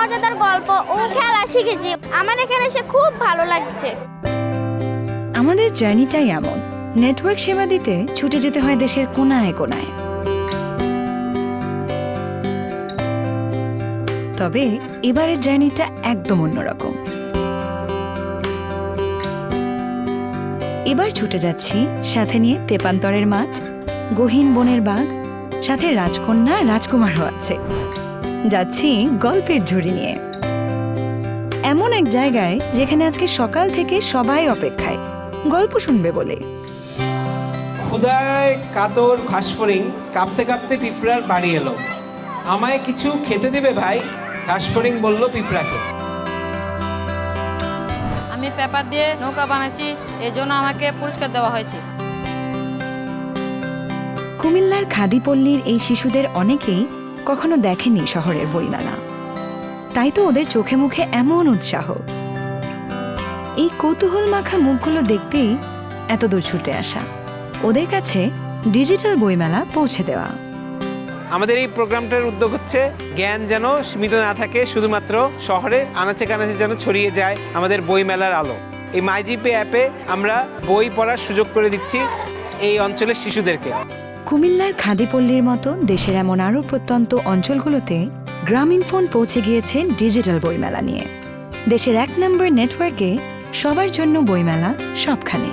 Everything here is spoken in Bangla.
মজাদার গল্প ও খেলা শিখেছি। আমার এখানে এসে খুব ভালো লাগছে। আমাদের জার্নিটাই এমন। নেটওয়ার্ক সেবা দিতে ছুটে যেতে হয় দেশের কোনায় কোনায়। তবে এবারের জার্নিটা একদম অন্যরকম। এবার ছুটে যাচ্ছি সাথে নিয়ে তেপান্তরের মাঠ, গহীন বনের বাঘ সাথে রাজকন্যা রাজকুমারও আছে। যাচ্ছি গল্পের ঝুড়ি নিয়ে। এমন এক জায়গায় যেখানে আজকে সকাল থেকে সবাই অপেক্ষায়। গল্প শুনবে বলে। ক্ষুদায় কাতর ঘাসফড়িং কাঁপতে কাঁপতে পিঁপড়ার বাড়ি এলো। আমায় কিছু খেতে দেবে ভাই? ঘাসফড়িং বলল পিঁপড়াকে। আমি পেপার দিয়ে নৌকা বানাচ্ছি এই জন্য আমাকে পুরস্কার দেওয়া হয়েছে। কুমিল্লার খাদিপল্লীর এই শিশুদের অনেকেই কখনো দেখেনি শহরের বইমেলা। তাই তো ওদের চোখে মুখে এমন উৎসাহ। এই কৌতূহল মাখা মুখগুলো দেখতেই এত দূর ছুটে আসা। ওদের কাছে ডিজিটাল বইমেলা পৌঁছে দেওয়া। আমাদের এই প্রোগ্রামটার উদ্যোগ হচ্ছে জ্ঞান যেন সীমিত না থাকে, শুধুমাত্র শহরে আনাচে কানাচে যেন ছড়িয়ে যায় আমাদের বইমেলার আলো। এই মাইজিপে অ্যাপে আমরা বই পড়ার সুযোগ করে দিচ্ছি এই অঞ্চলের শিশুদেরকে। কুমিল্লার খাদিপল্লীর মতো দেশের এমন আরও প্রত্যন্ত অঞ্চলগুলোতে গ্রামীণ ফোন পৌঁছে গিয়েছে ডিজিটাল বইমেলা নিয়ে। দেশের এক নম্বর নেটওয়ার্কে সবার জন্য বইমেলা সবখানে।